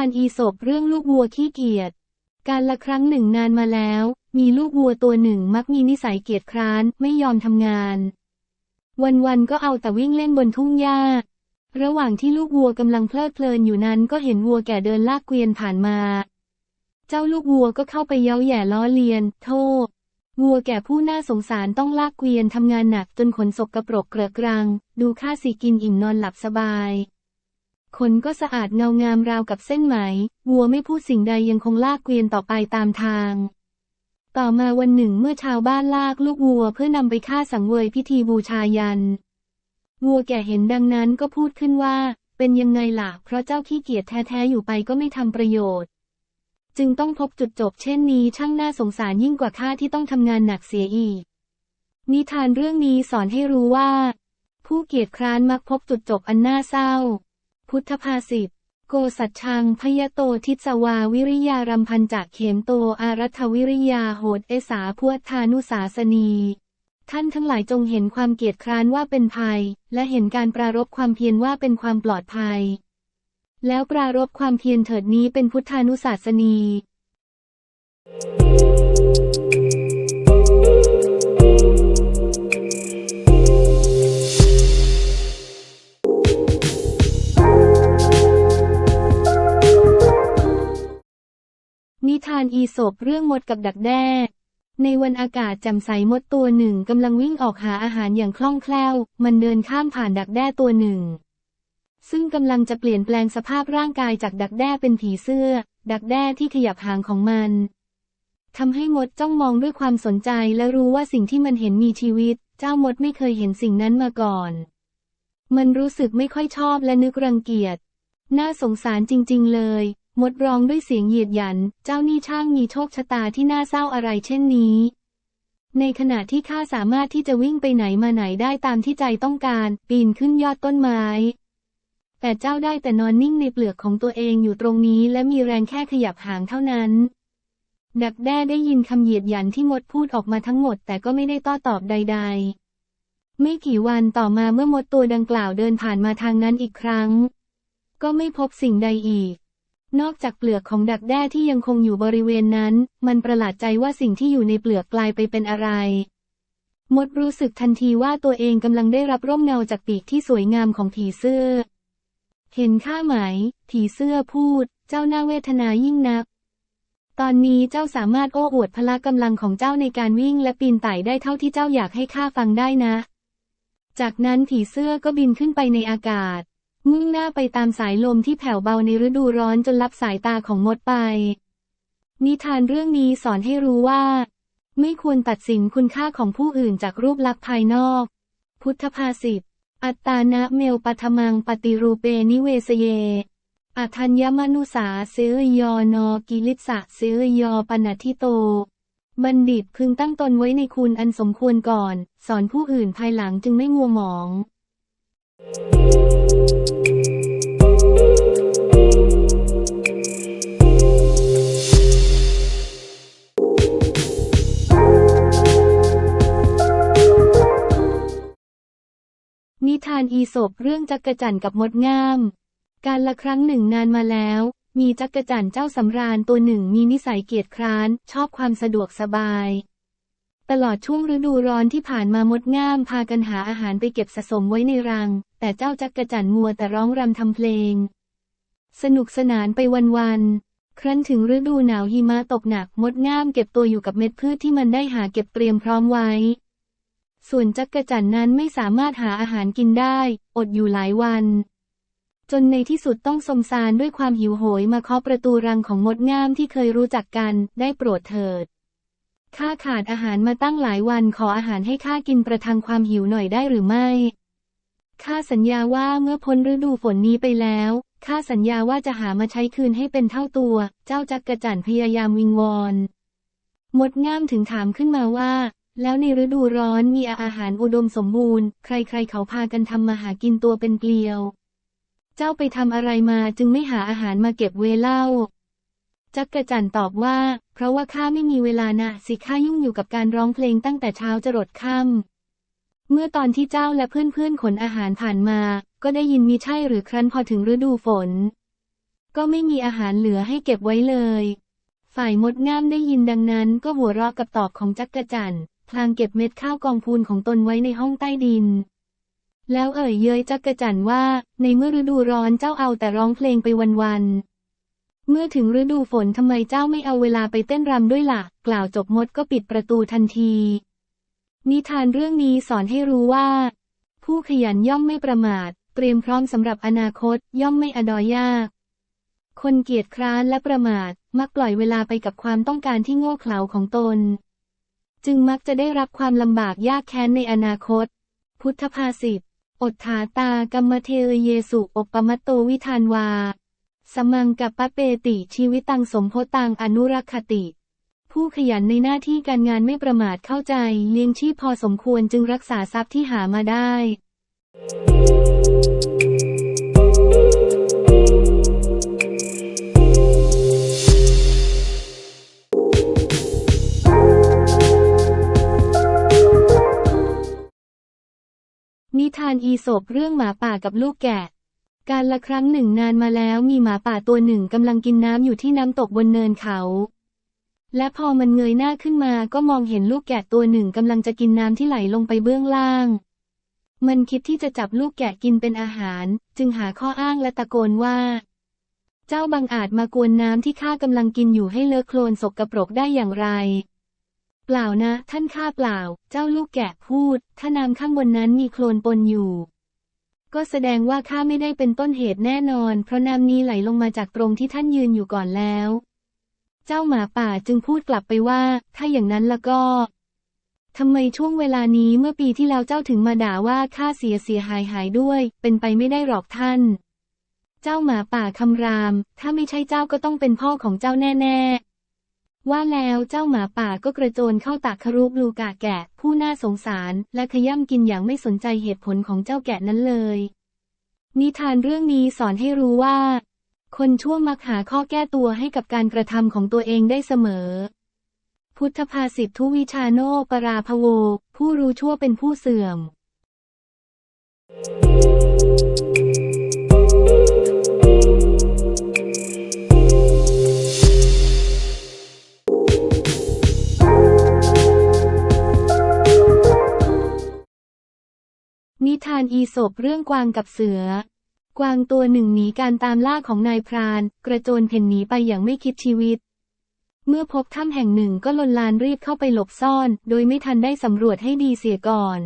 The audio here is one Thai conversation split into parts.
านอีสบเรื่องลูกวัวขี้เกียจ การละครั้งหนึ่งนานมาแล้ว มีลูกวัวตัวหนึ่งมักมีนิสัยเกียจคร้านไม่ยอมทำงาน วันๆก็เอาแต่วิ่งเล่นบนทุ่งหญ้า ระหว่างที่ลูกวัวกำลังเพลิดเพลินอยู่นั้นก็เห็นวัวแก่เดินลากเกวียนผ่านมา เจ้าลูกวัวก็เข้าไปเย้าแย่ล้อเลียน โทษวัวแก่ผู้น่าสงสารต้องลากเกวียนทำงานหนักจนขนศกกระปรกเกลอะกรัง ดูค่าสิกินอิ่มนอนหลับสบาย ขนก็สะอาดเงางามราวกับเส้นไหม วัวไม่พูดสิ่งใดยังคงลากเกวียนต่อไปตามทาง ต่อมาวันหนึ่งเมื่อชาวบ้านลากลูกวัวเพื่อนำไปฆ่าสังเวยพิธีบูชายัน วัวแก่เห็นดังนั้นก็พูดขึ้นว่า เป็นยังไงล่ะ เพราะเจ้าขี้เกียจแท้ๆอยู่ไปก็ไม่ทำประโยชน์ จึงต้องพบจุดจบเช่นนี้ช่างน่าสงสารยิ่งกว่าข้าที่ต้องทำงานหนักเสียอีก นิทานเรื่องนี้สอนให้รู้ว่า ผู้เกียจคร้านมักพบจุดจบอันน่าเศร้า พุทธภาษิตโกสัจชังพยโตทิสวาวิริยารำพันจากเขมโตอารัฐวิริยาโหดเอสาพวทานุสาสนี ท่านทั้งหลายจงเห็นความเกียจคร้านว่าเป็นภัย และเห็นการปรารบความเพียรว่าเป็นความปลอดภัย แล้วปรารบความเพียรเถิดนี้เป็นพุทธานุสาสนี นิทานอีสบเรื่องมดกับดักแด้ในวันอากาศแจ่มใสมดตัวหนึ่งกำลังวิ่งออกหาอาหารอย่างคล่องแคล่ว มันเดินข้ามผ่านดักแด้ตัวหนึ่ง ซึ่งกำลังจะเปลี่ยนแปลงสภาพร่างกายจากดักแด้เป็นผีเสื้อ ดักแด้ที่ขยับหางของมันทำให้มดจ้องมองด้วยความสนใจและรู้ว่าสิ่งที่มันเห็นมีชีวิต เจ้ามดไม่เคยเห็นสิ่งนั้นมาก่อน มันรู้สึกไม่ค่อยชอบและนึกรังเกียจ น่าสงสารจริง ๆ เลย มดร้องด้วยเสียงเหยียดหยัน เจ้านี่ช่างมีโชคชะตาที่น่าเศร้าอะไรเช่นนี้ ในขณะที่ข้าสามารถที่จะวิ่งไปไหนมาไหนได้ตามที่ใจต้องการ ปีนขึ้นยอดต้นไม้ แต่เจ้าได้แต่นอนนิ่งในเปลือกของตัวเองอยู่ตรงนี้และมีแรงแค่ขยับหางเท่านั้นดักแด้ได้ยินคำเหยียดหยันที่มดพูดออกมาทั้งหมดแต่ก็ไม่ได้ต้อตอบใด ๆ ไม่กี่วันต่อมาเมื่อมดตัวดังกล่าวเดินผ่านมาทางนั้นอีกครั้ง ก็ไม่พบสิ่งใดอีก นอกจากเปลือกของดักแด้ที่ยังคงอยู่บริเวณนั้น มันประหลาดใจว่าสิ่งที่อยู่ในเปลือกกลายไปเป็นอะไร มดรู้สึกทันทีว่าตัวเองกำลังได้รับร่มเงาจากปีกที่สวยงามของผีเสื้อ เห็นข้าไหม ผีเสื้อพูด เจ้าหน่าเวทนายิ่งนัก ตอนนี้เจ้าสามารถโอ้อวดพละกำลังของเจ้าในการวิ่งและปีนไต่ได้เท่าที่เจ้าอยากให้ข้าฟังได้นะ จากนั้นผีเสื้อก็บินขึ้นไปในอากาศ มุ่งหน้าไปตามสายลมที่แผ่วเบาในฤดูร้อนจนลับสายตาของมดไป นิทานเรื่องนี้สอนให้รู้ว่า ไม่ควรตัดสินคุณค่าของผู้อื่นจากรูปลักษณ์ภายนอก พุทธภาษิต อัตตานะเมลปัทมังปฏิรูเปนิเวสเยอัทัญญมนุสาเซยยอนอกิลิสะเซยยอปนัทิโต บัณฑิตพึงตั้งตนไว้ในคุณอันสมควรก่อน สอนผู้อื่นภายหลังจึงไม่มัวหมอง นิทานอีสบเรื่องจักรจั่นกับมดงาม การละครั้งหนึ่งนานมาแล้ว มีจักรจั่นเจ้าสำราญตัวหนึ่งมีนิสัยเกียจคร้าน ชอบความสะดวกสบาย ตลอดช่วงฤดูร้อนที่ผ่านมามดง่ามพากันหาอาหารไปเก็บสะสมไว้ในรัง แต่เจ้าจักกระจั่นมัวแต่ร้องรำทำเพลง สนุกสนานไปวันๆ ครั้นถึงฤดูหนาวหิมะตกหนักมดง่ามเก็บตัวอยู่กับเม็ดพืชที่มันได้หาเก็บเตรียมพร้อมไว้ ส่วนจักกระจั่นนั้นไม่สามารถหาอาหารกินได้ อดอยู่หลายวัน จนในที่สุดต้องสมสารด้วยความหิวโหยมาเคาะประตูรังของมดง่ามที่เคยรู้จักกันได้โปรดเถิด ข้าขาดอาหารมาตั้งหลายวันขออาหารให้ข้ากินประทังความหิวหน่อยได้หรือไม่ ข้าสัญญาว่าเมื่อพ้นฤดูฝนนี้ไปแล้ว ข้าสัญญาว่าจะหามาใช้คืนให้เป็นเท่าตัว เจ้าจักกระจั่นพยายามวิงวอนมดงามถึงถามขึ้นมาว่า แล้วในฤดูร้อนมีอาหารอุดมสมบูรณ์ ใครๆเขาพากันทำมาหากินตัวเป็นเกลียว เจ้าไปทำอะไรมาจึงไม่หาอาหารมาเก็บเวเล่า จักกระจันตอบว่า เพราะว่าข้าไม่มีเวลานะสิข้ายุ่งอยู่กับการร้องเพลงตั้งแต่เช้าจรดค่ำเมื่อตอนที่เจ้าและเพื่อนๆขนอาหารผ่านมา ก็ได้ยินมีใช่หรือครั้นพอถึงฤดูฝน ก็ไม่มีอาหารเหลือให้เก็บไว้เลย ฝ่ายมดงามได้ยินดังนั้น ก็หัวเราะกับตอบของจักกะจันพลางเก็บเม็ดข้าวกองพูนของตนไว้ในห้องใต้ดิน แล้วเอ่ยเย้ยจักกะจันว่า ในเมื่อฤดูร้อนเจ้าเอาแต่ร้องเพลงไปวันๆ เมื่อถึงฤดูฝนทำไมเจ้าไม่เอาเวลาไปเต้นรำด้วยล่ะ กล่าวจบมดก็ปิดประตูทันที นิทานเรื่องนี้สอนให้รู้ว่า ผู้ขยันย่อมไม่ประมาท เตรียมพร้อมสำหรับอนาคตย่อมไม่อดอยยาก คนเกียจคร้านและประมาท มักปล่อยเวลาไปกับความต้องการที่โง่เขลาของตน จึงมักจะได้รับความลำบากยากแค้นในอนาคต พุทธภาษิตอดถาตากรรมเทเยสุ อบปมัตโตวิธานวา สมังกับปะเปติชีวิตตังสมโพตังอนุรักขติ ผู้ขยันในหน้าที่การงานไม่ประมาทเข้าใจ เลี้ยงชีพพอสมควรจึงรักษาทรัพย์ที่หามาได้นิทานอีสปเรื่องหมาป่ากับลูกแกะ การละครั้งหนึ่งนานมาแล้วมีหมาป่าตัวหนึ่งกำลังกินน้ำอยู่ที่น้ำตกบนเนินเขา และพอมันเงยหน้าขึ้นมาก็มองเห็นลูกแกะตัวหนึ่งกำลังจะกินน้ำที่ไหลลงไปเบื้องล่าง มันคิดที่จะจับลูกแกะกินเป็นอาหาร จึงหาข้ออ้างและตะโกนว่า เจ้าบังอาจมากวนน้ำที่ข้ากำลังกินอยู่ให้เลอะโคลนสกปรกได้อย่างไร เปล่านะ ท่านข้าเปล่า เจ้าลูกแกะพูด ถ้าน้ำข้างบนนั้นมีโคลนปนอยู่ ก็แสดงว่าข้าไม่ได้เป็นต้นเหตุแน่นอน เพราะน้ำนี้ไหลลงมาจากตรงที่ท่านยืนอยู่ก่อนแล้ว เจ้าหมาป่าจึงพูดกลับไปว่า ถ้าอย่างนั้นแล้วก็ทำไมช่วงเวลานี้เมื่อปีที่แล้วเจ้าถึงมาด่าว่าข้าเสียเสียหายหายด้วย เป็นไปไม่ได้หรอกท่าน เจ้าหมาป่าคำราม ถ้าไม่ใช่เจ้าก็ต้องเป็นพ่อของเจ้าแน่ ๆ ว่าแล้วเจ้าหมาป่าก็กระโจนเข้าตักครุบลูกาแกะ ผู้น่าสงสาร และขย่ำกินอย่างไม่สนใจเหตุผลของเจ้าแกะนั้นเลย นิทานเรื่องนี้สอนให้รู้ว่า คนชั่วมักหาข้อแก้ตัวให้กับการกระทำของตัวเองได้เสมอ พุทธภาษิตทุวิชาโนปราภโว ผู้รู้ชั่วเป็นผู้เสื่อม นิทานอีสปเรื่องกวางกับเสือ กวางตัวหนึ่งหนีการตามล่าของนายพราน กระโจนเพ่นหนีไปอย่างไม่คิดชีวิต เมื่อพบถ้ำแห่งหนึ่งก็ลนลานรีบเข้าไปหลบซ่อน โดยไม่ทันได้สำรวจให้ดีเสียก่อน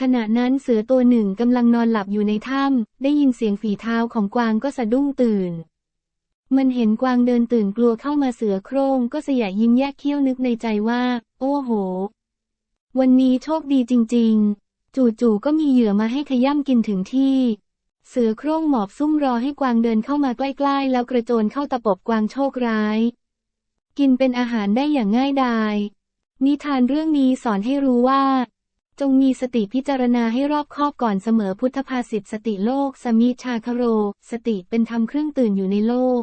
ขณะนั้นเสือตัวหนึ่งกำลังนอนหลับอยู่ในถ้ำได้ยินเสียงฝีเท้าของกวางก็สะดุ้งตื่น มันเห็นกวางเดินตื่นกลัวเข้ามาเสือโคร่งก็สยะยิ้มแยกเขี้ยวนึกในใจว่า โอ้โห วันนี้โชคดีจริง ๆ จู่ๆก็มีเหยื่อมาให้ขย่ำกินถึงที่ เสือโคร่งหมอบซุ่มรอให้กวางเดินเข้ามาใกล้ๆ แล้วกระโจนเข้าตะปบกวางโชคร้าย กินเป็นอาหารได้อย่างง่ายดาย นิทานเรื่องนี้สอนให้รู้ว่า จงมีสติพิจารณาให้รอบคอบก่อนเสมอพุทธภาษิตสติโลก สมิชาคโร สติเป็นธรรมเครื่องตื่นอยู่ในโลก